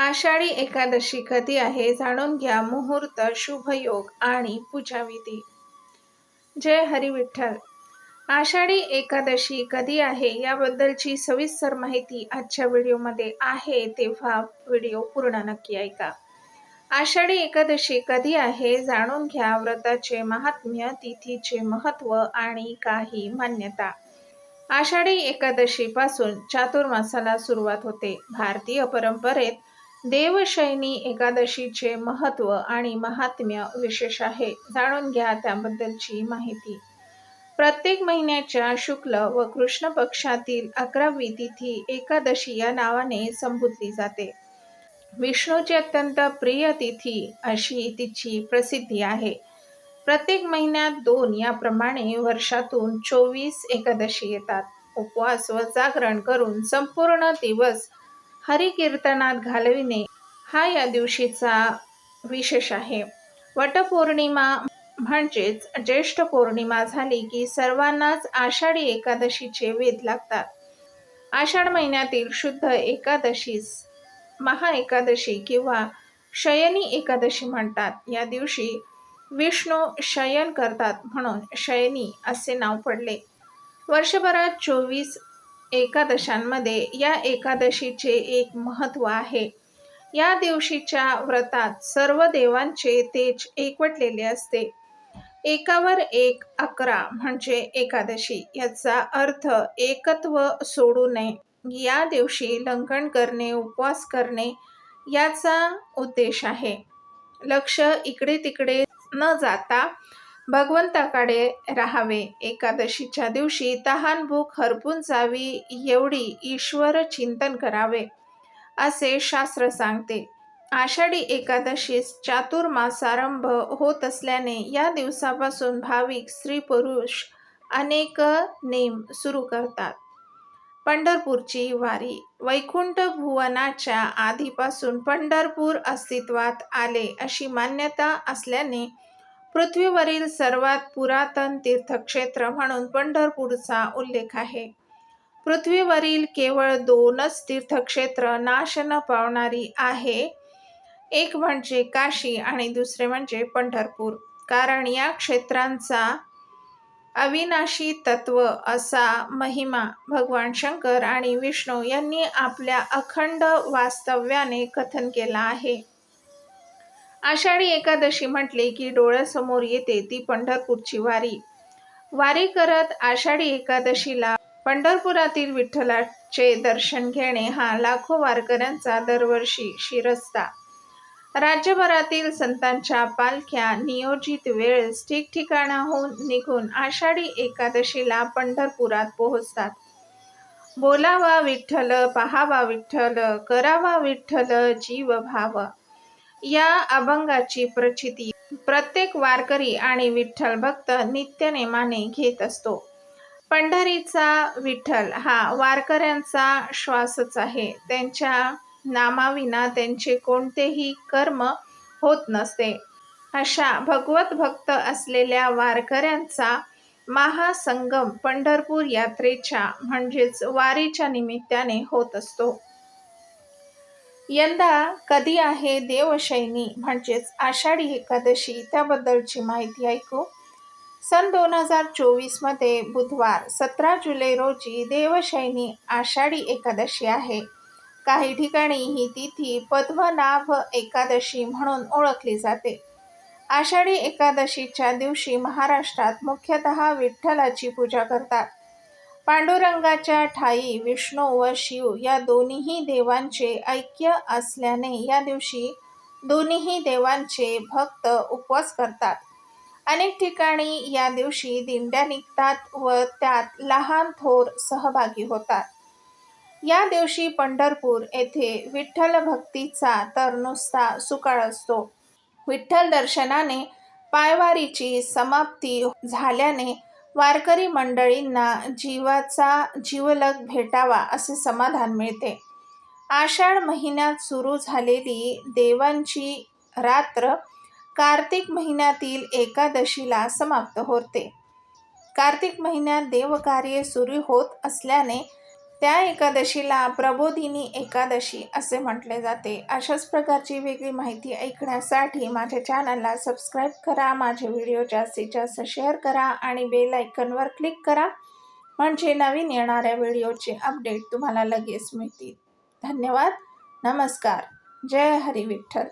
आषाढी एकादशी कधी आहे जाणून घ्या मुहूर्त शुभयोग आणि पूजाविधी. जय हरी विठ्ठल आषाढी एकादशी कधी आहे याबद्दलची सविस्तर माहिती आजच्या व्हिडिओमध्ये आहे तेव्हा व्हिडिओ पूर्ण नक्की ऐका. आषाढी एकादशी कधी आहे जाणून घ्या व्रताचे महात्म्य तिथीचे महत्त्व आणि काही मान्यता. आषाढी एकादशीपासून चातुर्मासाला सुरुवात होते. भारतीय परंपरेत देवशैनी एकादशीचे महत्त्व आणि महात्म्य विशेष आहे. जाणून घ्या त्याबद्दलची माहिती. प्रत्येक महिन्याच्या शुक्ल व कृष्ण पक्षातील अकरावी तिथी एकादशी या नावाने संबोधली जाते. विष्णूची अत्यंत प्रिय तिथी अशी तिची प्रसिद्धी आहे. प्रत्येक महिन्यात दोन याप्रमाणे वर्षातून चोवीस एकादशी येतात. उपवास व जागरण करून संपूर्ण दिवस हरिकीर्तनात घालविणे. हा या दिवशीचा विशेष आहे. वटपौर्णिमा म्हणजेच ज्येष्ठ पौर्णिमा झाली की सर्वांनाच आषाढी एकादशीचे वेध लागतात. आषाढ महिन्यातील शुद्ध एकादशीस महाएकादशी किंवा शयनी एकादशी म्हणतात. या दिवशी विष्णू शयन करतात म्हणून शयनी असे नाव पडले. वर्षभरात चोवीस एकादशांमध्ये या एकादशीचे एक महत्त्व आहे. या दिवशीच्या व्रतात सर्व देवांचे तेज एकवटलेले असते. एकावर एक अकरा म्हणजे एकादशी याचा अर्थ एकत्व सोडू नये. या दिवशी लंघन करणे उपवास करणे याचा उद्देश आहे. लक्ष इकडे तिकडे न जाता भगवंताकडे राहावे. एकादशीच्या दिवशी तहान भूक हरपून जावी एवढी ईश्वर चिंतन करावे असे शास्त्र सांगते. आषाढी एकादशीस चातुर्मासारंभ होत असल्याने या दिवसापासून भाविक स्त्री पुरुष अनेक नेम सुरू करतात. पंढरपूरची वारी. वैकुंठ भुवनाच्या आधीपासून पंढरपूर अस्तित्वात आले अशी मान्यता असल्याने पृथ्वीवरील सर्वात पुरातन तीर्थक्षेत्र म्हणून पंढरपूरचा उल्लेख आहे. पृथ्वीवरील केवळ दोनच तीर्थक्षेत्र नाश न पावणारी आहे. एक म्हणजे काशी आणि दुसरे म्हणजे पंढरपूर. कारण या क्षेत्रांचा अविनाशी तत्व असा महिमा भगवान शंकर आणि विष्णू यांनी आपल्या अखंड वास्तव्याने कथन केला आहे. आषाढी एकादशी म्हटले की डोळ्यासमोर येते ती पंढरपूरची वारी. वारी करत आषाढी एकादशीला पंढरपुरातील विठ्ठलाचे दर्शन घेणे हा लाखो वारकऱ्यांचा दरवर्षी शिरस्ता. राज्यभरातील संतांच्या पालख्या नियोजित वेळेस ठिकठिकाणाहून निघून आषाढी एकादशीला पंढरपुरात पोहोचतात. बोलावा विठ्ठल पहावा विठ्ठल करावा विठ्ठल जीव भाव या अभंगाची प्रचिती प्रत्येक वारकरी आणि विठ्ठल भक्त नित्यनेमाने घेत असतो. पंढरीचा विठ्ठल हा वारकऱ्यांचा श्वासच आहे. त्यांच्या नामाविना त्यांचे कोणतेही कर्म होत नसते. अशा भगवत भक्त असलेल्या वारकऱ्यांचा महासंगम पंढरपूर यात्रेच्या म्हणजेच वारीच्या निमित्ताने होत असतो. यंदा कधी आहे देवशैनी म्हणजेच आषाढी एकादशी. त्याबद्दलची माहिती ऐकू. सन दोन हजार चोवीसमध्ये बुधवार सतरा जुलै रोजी देवशैनी आषाढी एकादशी आहे. काही ठिकाणी ही तिथी पद्मनाभ एकादशी म्हणून ओळखली जाते. आषाढी एकादशीच्या दिवशी महाराष्ट्रात मुख्यतः विठ्ठलाची पूजा करतात. पांडुरंगाच्या ठाई विष्णू व शिव या दोन्हीही देवांचे ऐक्य असल्याने या दिवशी दोन्हीही देवांचे भक्त उपवास करतात. अनेक ठिकाणी या दिवशी दिंड्या निघतात व त्यात लहान थोर सहभागी होतात. या दिवशी पंढरपूर येथे विठ्ठल भक्तीचा तर नुसता सुकाळ असतो. विठ्ठल दर्शनाने पायवारीची समाप्ती झाल्याने वारकरी मंडळींना जीवाचा जीवलग भेटावा असे समाधान मिळते. आषाढ महिन्यात सुरू झालेली देवांची रात्र कार्तिक महिन्यातील एकादशीला समाप्त होते. कार्तिक महिन्यात देवकार्य सुरू होत असल्याने त्या एकादशीला प्रबोधिनी एकादशी असे म्हटले जाते. अशाच प्रकारची वेगळी माहिती ऐकण्यासाठी माझ्या चॅनलला सबस्क्राईब करा माझे व्हिडिओ जास्तीत जास्त शेअर करा आणि बेल आयकनवर क्लिक करा. म्हणजे नवीन येणाऱ्या व्हिडिओचे अपडेट तुम्हाला लगेच मिळतील. धन्यवाद. नमस्कार. जय हरी विठ्ठल.